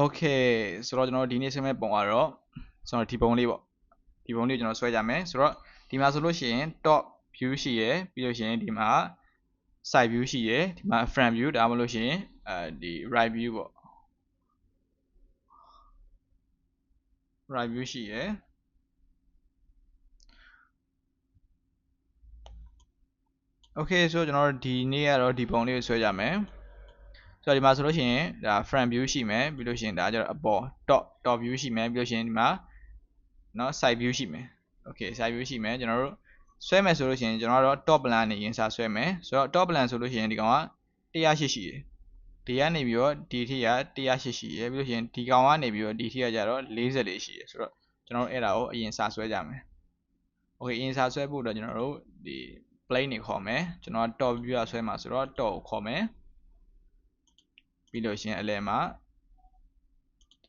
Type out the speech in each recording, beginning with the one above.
okay ဆိုတော့ကျွန်တော်တို့ဒီနေ့ဆင်းမဲ့ပုံကတော့ကျွန်တော်ဒီပုံလေးပေါ့ဒီပုံလေးကိုကျွန်တော်ဆွဲကြမယ်ဆိုတော့ဒီမှာဆိုလို့ရှိရင် top view ရှိရယ်ပြီးလို့ရှိရင်ဒီမှာ side view ရှိရယ်ဒီမှာ front view ဒါမှမဟုတ်လို့ရှိရင်အဲဒီ right view ပေါ့ right view ရှိရယ် okay ဆိုတော့ကျွန်တော်တို့ဒီနေ့ကတော့ဒီပုံလေးကိုဆွဲကြမယ် ဆိုတော့ဒီမှာဆိုလို့ရှိရင်ဒါ front view ရှိမယ်ပြီးလို့ရှိရင်ဒါကျတော့အပေါ် top top view ရှိမယ်ပြီးလို့ရှိရင်ဒီမှာเนาะ side view ရှိမယ် okay side view ရှိမယ်ကျွန်တော်တို့ဆွဲမယ်ဆိုလို့ရှိရင်ကျွန်တော်တို့ top plan နေရင်စာဆွဲမယ်ဆိုတော့ top plan ဆိုလို့ရှိရင်ဒီကောင်က108ရှိတယ်ဒီကနေပြီးတော့ဒီထိက108ရှိရယ်ပြီးလို့ရှိရင်ဒီကောင်ကနေပြီးတော့ဒီထိကကြတော့44ရှိရယ်ဆိုတော့ကျွန်တော်တို့အဲ့ဒါကိုအရင်စာဆွဲကြမယ် okay အရင်စာဆွဲဖို့တော့ကျွန်တော်တို့ဒီ plane နေခေါ်မယ်ကျွန်တော် top view ကဆွဲမှာဆိုတော့ top ကိုခေါ်မယ် ပြီးလို့ရှိရင်အလယ်မှာ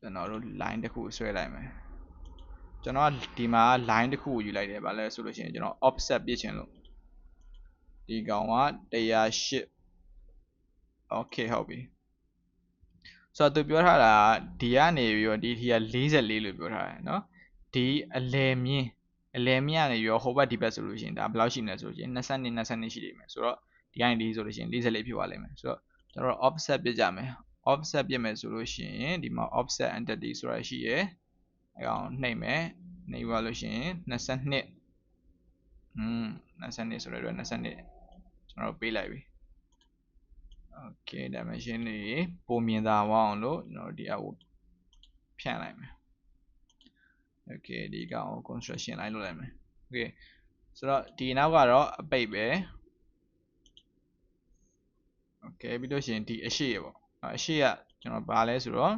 ကျွန်တော်တို့ line တစ်ခုဆွဲလိုက်မယ်ကျွန်တော်ဒီမှာ line တစ်ခုကိုယူလိုက်တယ်ဗာလဲဆိုလို့ရှိရင်ကျွန်တော် offset ပြစ်ချင်လို့ဒီကောင်က108 okay ဟုတ်ပြီဆိုတော့သူပြောထားတာဒီကနေပြီးတော့ဒီထီက44လို့ပြောထားတယ်เนาะဒီအလယ်မြင်းအလယ်မြင့်ကနေရောဟိုဘက်ဒီဘက်ဆိုလို့ရှိရင်ဒါဘယ်လောက်ရှိမလဲဆိုလို့ရှိရင်20 20ရှိနေမယ်ဆိုတော့ဒီကနေဒီဆိုလို့ရှိရင်44ဖြစ်သွားလိမ့်မယ်ဆိုတော့ ကျွန်တော်တို့ offset ပြကြမယ် offset ပြမယ်ဆိုလို့ရှိရင်ဒီမှာ offset entity ဆိုတာရှိရယ်အဲအောင်နှိပ်မယ်နှိပ်ပါလို့ရှိရင်22อืม22ဆိုတော့22ကျွန်တော်တို့ပေးလိုက်ပြီ okay dimension တွေပုံမြင်သာအောင်လို့ကျွန်တော်တို့ဒီအကိုဖြန့်လိုက်မယ် okay ဒီကောင် construction line လုပ်လိုက်မယ် okay ဆိုတော့ဒီနောက်ကတော့အပိတ်ပဲ okay ပြီးလို့ရှိရင်ဒီအရှိရပေါ့အရှိရကျွန်တော်ဘာလဲဆိုတော့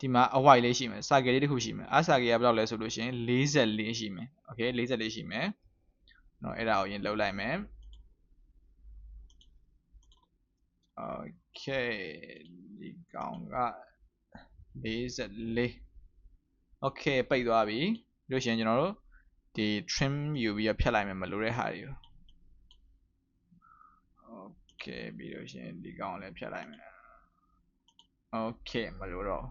ဒီမှာအဝိုက်လေးရှိမယ်စာကယ်လေးတစ်ခုရှိမယ်အစာကယ်ကဘယ်လောက်လဲဆိုလို့ရှိရင်44ရှိမယ် okay 44ရှိမယ်တော့အဲ့ဒါကိုရင်လှုပ်လိုက်မယ် okay ဒီကောင်က44 okay ပိတ်သွားပြီပြီးလို့ရှိရင်ကျွန်တော်တို့ဒီ trim ယူပြီးတော့ဖြတ်လိုက်မယ်မလိုတဲ့ဟာတွေကို okay ပြီးလို့ရှိရင်ဒီကောင်လည်းဖြတ်လိုက်မယ် okay မလိုတော့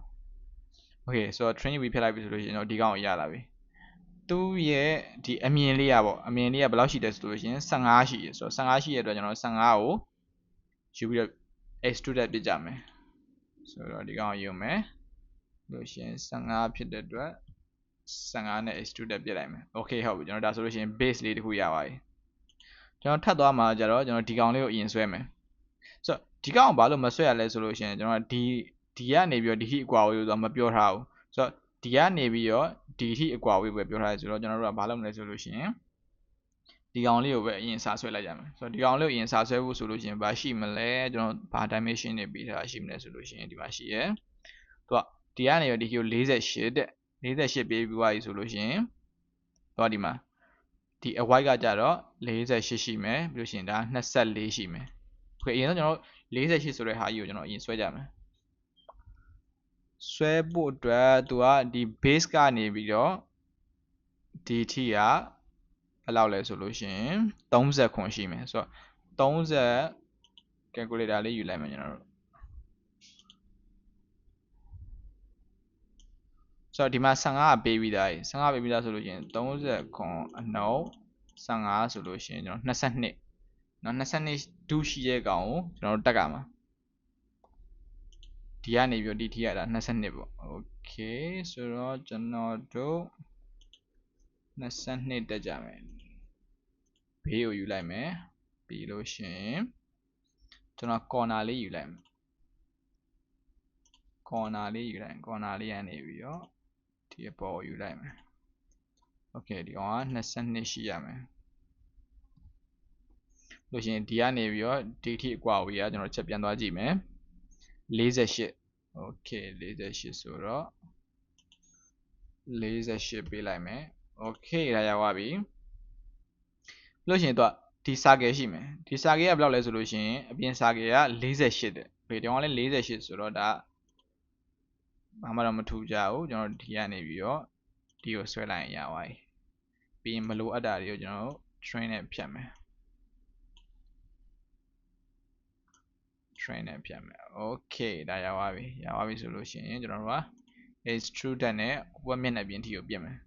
okay ဆိုတော့ trim ယူပြီးဖြတ်လိုက်ပြီဆိုလို့ရှိရင်တော့ဒီကောင်ကိုရလာပြီသူ့ရဲ့ဒီအမြင်လေးရပေါ့အမြင်လေးကဘယ်လောက်ရှိတယ်ဆိုလို့ရှိရင်15ရှိရဆိုတော့15ရှိရတဲ့အတွက်ကျွန်တော်15ကိုယူပြီးတော့ extrude ပြကြမယ်ဆိုတော့ဒီကောင်ယူမယ်လို့ရှိရင်15ဖြစ်တဲ့အတွက်15နဲ့ extrude ပြလိုက်မယ် okay ဟုတ်ပြီကျွန်တော်ဒါဆိုလို့ရှိရင် base လေးတစ်ခုရပါပြီ ကျွန်တော်ထပ်သွားမှာကြတော့ကျွန်တော်ဒီကောင်လေးကိုအရင်ဆွဲမယ်ဆိုတော့ဒီကောင်ဘာလို့မဆွဲရလဲဆိုလို့ရှိရင်ကျွန်တော်ဒီဒီကနေပြီးတော့ဒီဟိအကွာဝေးဆိုတော့မပြောထားဘူးဆိုတော့ဒီကနေပြီးတော့ဒီဟိအကွာဝေးပဲပြောထားတယ်ဆိုတော့ကျွန်တော်တို့ကဘာလုပ်မလဲဆိုလို့ရှိရင်ဒီကောင်လေးကိုပဲအရင်စာဆွဲလိုက်ကြမယ်ဆိုတော့ဒီကောင်လေးကိုအရင်စာဆွဲဖို့ဆိုလို့ရှိရင်ဘာရှိမလဲကျွန်တော်ဘာ dimension တွေပေးထားရှိမလဲဆိုလို့ရှိရင်ဒီမှာရှိရယ်သူကဒီကနေရောဒီကို48တဲ့48ပေးပြီးသွားပြီဆိုလို့ရှိရင်တော့ဒီမှာ ဒီအဝိုက်ကကြတော့48ရှိမယ်ပြီးလို့ရှိရင်ဒါ24ရှိမယ်โอเคအရင်တော့ကျွန်တော်48ဆိုတဲ့ဟာကြီးကိုကျွန်တော်အရင်ဆွဲကြမယ်ဆွဲဖို့အတွက်သူကဒီ base ကနေပြီးတော့ဒီထိကဘယ်လောက်လဲဆိုလို့ရှိရင်30ခွန်ရှိမယ်ဆိုတော့30 calculator လေးယူလိုက်မယ်ကျွန်တော်တို့ ဆိုတော့ဒီမှာ15ကပေးပြီးသားကြီး15ပေးပြီးသားဆိုလို့ရှိရင်30ခွန်အနှုတ်15ဆိုလို့ရှိရင်ကျွန်တော်22เนาะ22ဒုရှိတဲ့ကောင်ကိုကျွန်တော်တို့တက်ကမှာဒီကနေပြီးတော့ဒီထိရတာ22ပေါ့โอเคဆိုတော့ကျွန်တော်တို့22တက်ကြမယ်ဘေးကိုယူလိုက်မယ်ပြီးလို့ရှိရင်ကျွန်တော် corner လေးယူလိုက်မယ် corner လေးယူလိုက် corner လေးကနေပြီးတော့ ဒီအပေါ်ကိုယူလိုက်မယ်โอเคဒီကောင်က22ရှိရမယ်လို့ရှိရင်ဒီကနေပြီးတော့ဒီထိအကွာဝေးကကျွန်တော်ချက်ပြန်သွားကြည့်မယ်48โอเค48ဆိုတော့48ပေးလိုက်မယ်โอเคဒါရောက်ပါပြီလို့ရှိရင်တော့ဒီစာကယ်ရှိမယ်ဒီစာကယ်ကဘယ်လောက်လဲဆိုလို့ရှိရင်အပြင်စာကယ်က48တဲ့ဘယ်တောင်လဲ48ဆိုတော့ဒါ ဘာမှတော့မထူကြဘူးကျွန်တော်ဒီကနေပြီးတော့ဒီကိုဆွဲလိုက်ရင်ရပါပြီပြီးရင်မလိုအပ်တာတွေကိုကျွန်တော်တို့ train နဲ့ဖြတ်မယ် train နဲ့ဖြတ်မယ် okay ဒါရပါပြီရပါပြီဆိုလို့ရှိရင်ကျွန်တော်တို့က extrude နဲ့ဘွက်မျက်နှာပြင်ထိကိုပြတ်မယ်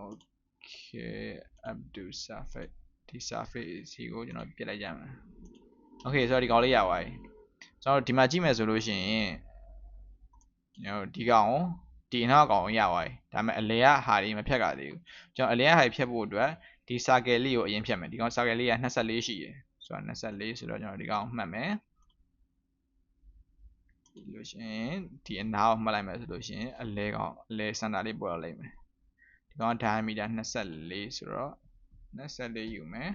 okay up to surface ဒီ surface စီကိုကျွန်တော်ပြတ်လိုက်ကြမယ် okay ဆိုတော့ဒီကောင်လေးရပါပြီ ကျွန်တော်ဒီမှာကြည့်မယ်ဆိုလို့ရှိရင်ကျွန်တော်ဒီကောင်ဒီနောက်ကောင်ရပါပြီဒါပေမဲ့အလဲကဟာတွေမဖြတ်ကြသေးဘူးကျွန်တော်အလဲကဟာတွေဖြတ်ဖို့အတွက်ဒီ circle လေးကိုအရင်ဖြတ်မယ်ဒီကောင် circle လေးက24ရှိရယ်ဆိုတော့24ဆိုတော့ကျွန်တော်ဒီကောင်မှတ်မယ်ဒီလိုရှင်ဒီအနာကိုမှတ်လိုက်မယ်ဆိုလို့ရှင်အလဲကောင်အလဲစင်တာလေးပေါ်လာလိမ့်မယ်ဒီကောင် diameter 24ဆိုတော့24ယူမယ်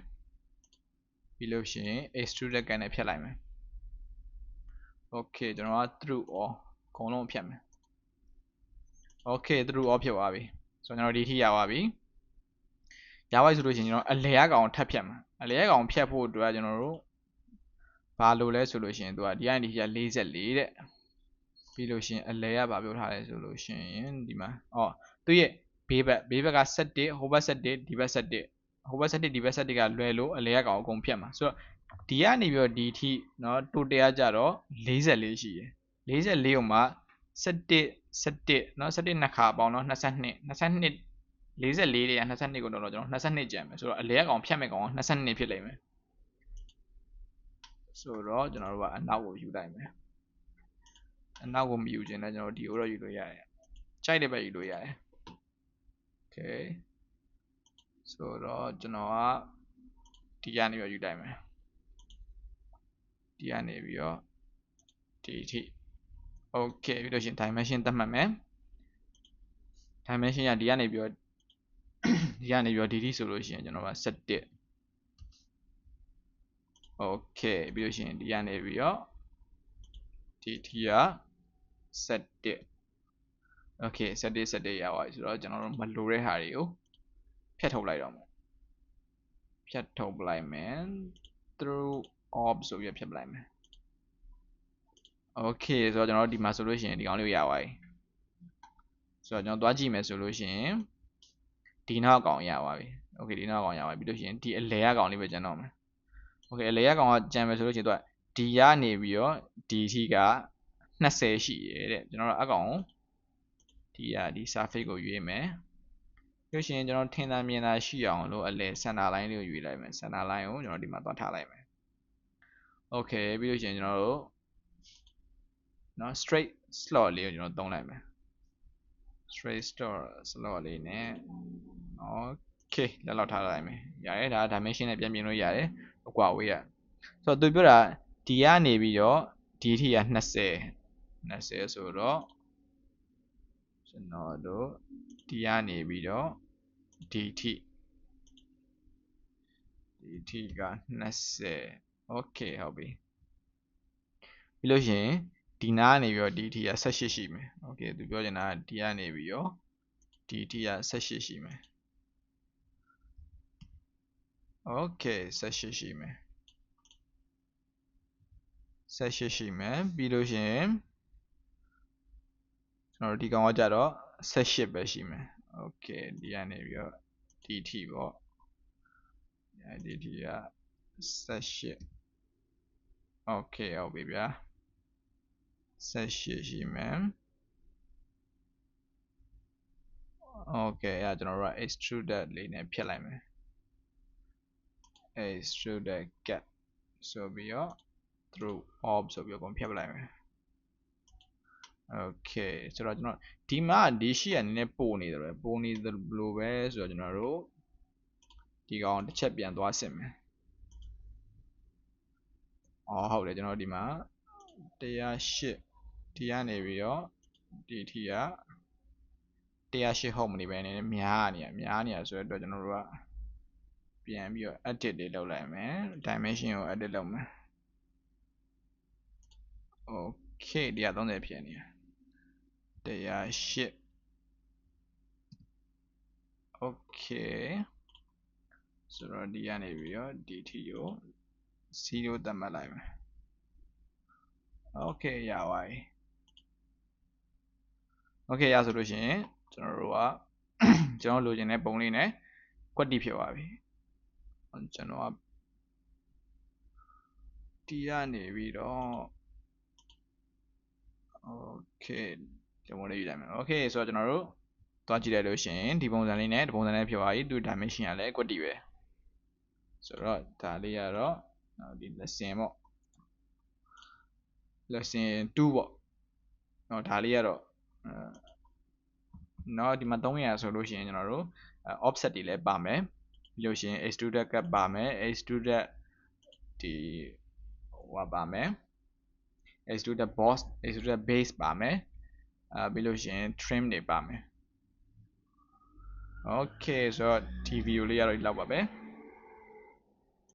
ပြီးလို့ရှိရင် extrude ကန်နဲ့ဖြတ်လိုက်မယ် okay ကျွန်တော်က through all အကုန်လုံးဖြတ်မယ် okay through all ဖြစ်သွားပြီဆိုတော့ကျွန်တော်ဒီထိရပါပြီရပါပြီဆိုလို့ရှိရင်ကျွန်တော်အလဲရကောင်ထပ်ဖြတ်မှာအလဲရကောင်ဖြတ်ဖို့အတွက်ကျွန်တော်တို့ဘာလို့လဲဆိုလို့ရှိရင်သူကဒီကနေဒီက44တဲ့ပြီးလို့ရှိရင်အလဲရဘာပြောထားလဲဆိုလို့ရှိရင်ဒီမှာအော်သူရဲ့ဘေးဘက်ဘေးဘက်က7ဟိုဘက်7ဒီဘက်7ဟိုဘက်7ဒီဘက်7ကလွယ်လို့အလဲရကောင်အကုန်ဖြတ်မှာဆိုတော့ ဒီကနေပြီးတော့ဒီထိเนาะ total ကကြတော့44ရှိရယ်44ကိုမှ17 17เนาะ17နှစ်ခါပေါင်းเนาะ22 22 44တွေက22ကိုတော့ကျွန်တော်22ကျန်မယ်ဆိုတော့အလဲရကောင်ဖြတ်မဲ့ကောင်က22ဖြစ်လိမ့်မယ်ဆိုတော့ကျွန်တော်တို့ကအနောက်ကိုယူလိုက်မယ်အနောက်ကိုမယူခြင်းနဲ့ကျွန်တော်ဒီကိုတော့ယူလို့ရတယ်ကြိုက်တဲ့ဘက်ယူလို့ရတယ် okay ဆိုတော့ကျွန်တော်ကဒီကနေပြီးယူလိုက်မယ် ဒီကနေပြီးတော့ဒီအထိ okay ပြီးလို့ရှိရင် dimension သတ်မှတ်မယ် dimension ကဒီကနေပြီးတော့ဒီကနေပြီးတော့ဒီထိဆိုလို့ရှိရင်ကျွန်တော်က7 okay ပြီးလို့ရှိရင်ဒီကနေပြီးတော့ဒီထိက7 okay 7 7ရပါပြီဆိုတော့ကျွန်တော်တို့မလိုတဲ့ဟာတွေကိုဖြတ်ထုတ်လိုက်တော့မယ်ဖြတ်ထုတ်ပလိုက်မယ် through off ဆိုပြီးဖြတ်ပလိုက်မယ် okay ဆိုတော့ကျွန်တော်တို့ဒီမှာဆိုလို့ရှိရင်ဒီကောင်လေးကိုရပါပြီဆိုတော့ကျွန်တော်သွားကြည့်မယ်ဆိုလို့ရှိရင်ဒီနောက်ကောင်ရပါပြီ okay ဒီနောက်ကောင်ရပါပြီပြီးလို့ရှိရင်ဒီအလဲရကောင်လေးပဲကျန်တော့မယ် okay အလဲရကောင်ကကျန်မယ်ဆိုလို့ရှိရင်သူကဒီကနေပြီးတော့ဒီထိက20ရှိရဲတဲ့ကျွန်တော်တို့အကောင်ဒီကဒီ surface ကိုရွေးမယ်ပြီးရှင်ကျွန်တော်ထင်သာမြင်သာရှိအောင်လို့အလဲ center line လေးကိုရွေးလိုက်မယ် center line ကိုကျွန်တော်ဒီမှာသွားထားလိုက်မယ် okay ပြီးလို့ရှင်ကျွန်တော်တို့နော် straight slot လေးကိုကျွန်တော်သုံးလိုက်မယ် straight slot slot လေးနဲ့ okay လက်လောက်ထားလိုက်မယ်ရတယ်ဒါ dimension နဲ့ပြန်ပြင်လို့ရတယ်အကွာဝေးရဆိုတော့သူပြောတာဒီကနေပြီးတော့ဒီထိက20 20ဆိုတော့ကျွန်တော်တို့ဒီကနေပြီးတော့ဒီထိဒီထိက20 okay ဟုတ်ပြီပြီးလို့ရှိရင်ဒီနားကနေပြီးတော့ဒီထိက18ရှိမယ် okay သူပြောချင်တာကဒီကနေပြီးတော့ဒီထိက18ရှိမယ် okay 18ရှိမယ်18ရှိမယ်ပြီးလို့ရှိရင်ကျွန်တော်တို့ဒီကောင်ကကြတော့18ပဲရှိမယ် okay ဒီကနေပြီးတော့ဒီထိပေါ့ဒီထိက18 okay ဟုတ်ပြီဗျာ18ရှိမယ် okay အဲကျွန်တော်တို့က extruded လေးနဲ့ဖြတ်လိုက်မယ် extruded gap ဆိုပြီးတော့ through ob ဆိုပြီးတော့ကုန်ဖြတ်ပလိုက်မယ် okay ဆိုတော့ကျွန်တော်ဒီမှာဒီရှိရနည်းနည်းပို့နေတယ်ပို့နေတယ်ဘလို့ပဲဆိုတော့ကျွန်တော်တို့ဒီကောင်တစ်ချက်ပြန်သွားစစ်မယ် အော်ဟုတ်တယ်ကျွန်တော်ဒီမှာ108ဒီကနေပြီးတော့ဒီထီက108ဟုတ်မနေပဲနည်းနည်းများနေရများနေရဆိုတော့ကျွန်တော်တို့ကပြန်ပြီးတော့ edit လေးလုပ်လိုက်မယ် dimension ကို edit လုပ်မယ် okay 130ဖြစ်နေ108 okay ဆိုတော့ဒီကနေပြီးတော့ဒီထီကို 0သတ်မှတ်လိုက်မယ် okay ရပါပြီ okay ရဆိုလို့ရှိရင်ကျွန်တော်တို့ကကျွန်တော်လိုချင်တဲ့ပုံလေးနဲ့ကွက်တီဖြစ်သွားပြီကျွန်တော်ကဒီကနေပြီးတော့ okay ကျွန်တော်လေးယူလိုက်မယ် okay ဆိုတော့ကျွန်တော်တို့သွားကြည့်လိုက်လို့ရှိရင်ဒီပုံစံလေးနဲ့ဒီပုံစံလေးဖြစ်သွားပြီသူ dimension ကလည်း equity ပဲဆိုတော့ဒါလေးကတော့ နော်ဒီ lesson ပေါ့ lesson 2ပေါ့နော်ဒါလေးကတော့နော်ဒီမှာ300ဆိုလို့ရှိရင်ကျွန်တော်တို့ offset တွေလည်းပါမယ်ပြီးလို့ရှိရင် extruder cut ပါမယ် extruder ဒီဟိုပါမယ် extruder boss extruder base ပါမယ်အဲပြီးလို့ရှိရင် trim တွေပါမယ် okay so ဒီ video လေးကတော့ဒီလောက်ပါပဲ